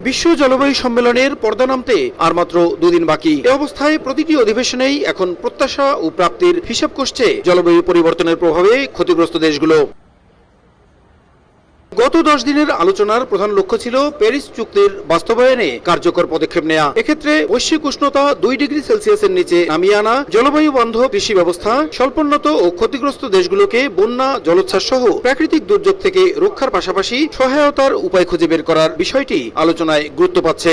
বিশ্ব জলবায়ু সম্মেলনের পর্দা নামতে আর মাত্র দুদিন বাকি। এ অবস্থায় প্রতিটি অধিবেশনেই এখন প্রত্যাশা ও প্রাপ্তির হিসাব করছে জলবায়ু পরিবর্তনের প্রভাবে ক্ষতিগ্রস্ত দেশগুলো। গত দশ দিনের আলোচনার প্রধান লক্ষ্য ছিল প্যারিস চুক্তির বাস্তবায়নে কার্যকর পদক্ষেপ নেওয়া এক্ষেত্রে বৈশ্বিক উষ্ণতা দুই ডিগ্রি সেলসিয়াসের নিচে নামিয়ে আনা, জলবায়ু বান্ধব কৃষি ব্যবস্থা, স্বল্পোন্নত ও ক্ষতিগ্রস্ত দেশগুলোকে বন্যা, জলোচ্ছ্বাস সহ প্রাকৃতিক দুর্যোগ থেকে রক্ষার পাশাপাশি সহায়তার উপায় খুঁজে বের করার বিষয়টি আলোচনায় গুরুত্ব পাচ্ছে।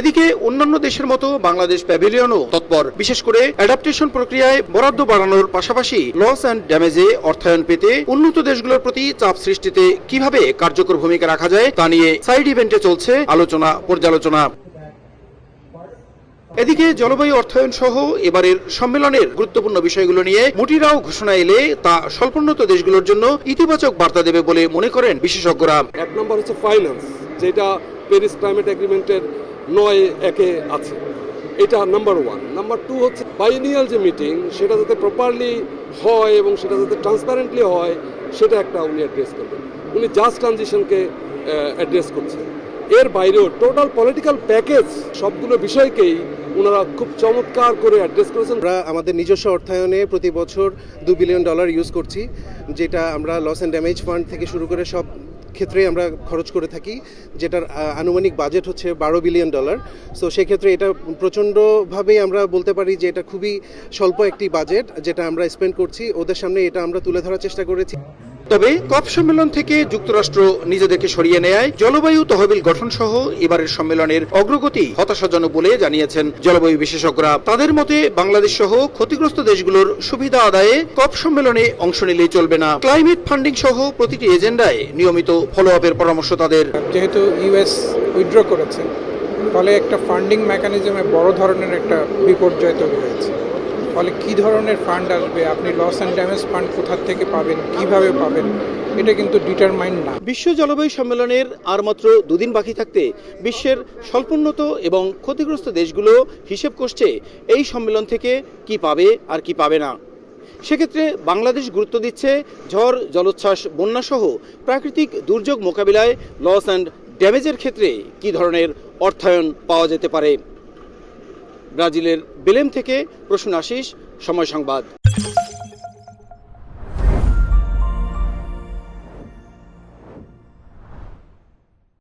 এদিকে অন্যান্য দেশের মতো বাংলাদেশ প্যাভিলিয়নও তৎপর। বিশেষ করে অ্যাডাপ্টেশন প্রক্রিয়ায় বরাদ্দ বাড়ানোর পাশাপাশি লস অ্যান্ড ড্যামেজে অর্থায়ন পেতে উন্নত দেশগুলোর প্রতি চাপ সৃষ্টিতে কীভাবে কার্যকর ভূমিকা রাখা যায় তা নিয়ে সাইড ইভেন্টে চলছে আলোচনা, পর্যালোচনা। এদিকে জলবায়ু অর্থায়ন সহ এবারের সম্মেলনের গুরুত্বপূর্ণ বিষয়গুলো নিয়ে মুটিরাও ঘোষণা এলে তা স্বল্পোন্নত দেশগুলোর জন্য ইতিবাচক বার্তা দেবে বলে মনে করেন বিশেষজ্ঞরা। এক নম্বর হচ্ছে ফাইন্যান্স যেটা প্যারিস ক্লাইমেট এগ্রিমেন্টের নয়, একে আছে। এটা নাম্বার ওয়ান নাম্বার টু হচ্ছে বাইনিয়াল যে মিটিং সেটা যাতে প্রপারলি হয় এবং সেটা যাতে ট্রান্সপারেন্টলি হয়, সেটা একটা উনি অ্যাড্রেস করবেন। উনি জাস্ট ট্রানজিশনকে অ্যাড্রেস করছেন। এর বাইরেও টোটাল পলিটিক্যাল প্যাকেজ সবগুলো বিষয়কেই ওনারা খুব চমৎকার করে অ্যাড্রেস করেছেন। আমরা আমাদের নিজস্ব অর্থায়নে প্রতি বছর দু বিলিয়ন ডলার ইউজ করছি, যেটা আমরা লস অ্যান্ড ড্যামেজ ফান্ড থেকে শুরু করে সব ক্ষেত্রে আমরা খরচ করে থাকি, যেটার আনুমানিক বাজেট হচ্ছে বারো বিলিয়ন ডলার। সো সেক্ষেত্রে এটা প্রচণ্ডভাবেই আমরা বলতে পারি যে এটা খুবই স্বল্প একটি বাজেট যেটা আমরা স্পেন্ড করছি। ওদের সামনে এটা আমরা তুলে ধরার চেষ্টা করেছি। তবে কপ সম্মেলন থেকে যুক্তরাষ্ট্র নিজেদেরকে সরিয়ে নেয় জলবায়ু তহবিল গঠন সহ এবারের সম্মেলনের অগ্রগতি হতাশাজনক বলে জানিয়েছেন জলবায়ু বিশেষজ্ঞরা। তাদের মতে, বাংলাদেশ সহ ক্ষতিগ্রস্ত দেশগুলোর সুবিধা আদায়ে কপ সম্মেলনে অংশ নিলেই চলবে না। ক্লাইমেট ফান্ডিং সহ প্রতিটি এজেন্ডায় নিয়মিত ফলো আপের পরামর্শ তাদের। যেহেতু ইউএস উইথড্র করেছে, ফলে একটা ফান্ডিং মেকানিজমে বড় ধরনের একটা বিপর্যয় তৈরি হয়েছে। ফলে কি ধরনের ফান্ড আসবে? আপনি লস অ্যান্ড ড্যামেজ ফান্ড কোথা থেকে পাবেন? কীভাবে পাবেন? এটা কিন্তু ডিটারমাইন্ড না। বিশ্ব জলবায়ু সম্মেলনের আর মাত্র দুদিন বাকি থাকতে বিশ্বের স্বল্পোন্নত এবং ক্ষতিগ্রস্ত দেশগুলো হিসেব করছে এই সম্মেলন থেকে কি পাবে আর কি পাবে না। সেক্ষেত্রে বাংলাদেশ গুরুত্ব দিচ্ছে ঝড়, জলোচ্ছ্বাস, বন্যাসহ প্রাকৃতিক দুর্যোগ মোকাবিলায় লস অ্যান্ড ড্যামেজের ক্ষেত্রে কি ধরনের অর্থায়ন পাওয়া যেতে পারে। ব্রাজিলের বেলেম থেকে প্রশ্ন আশিস সময় সংবাদ।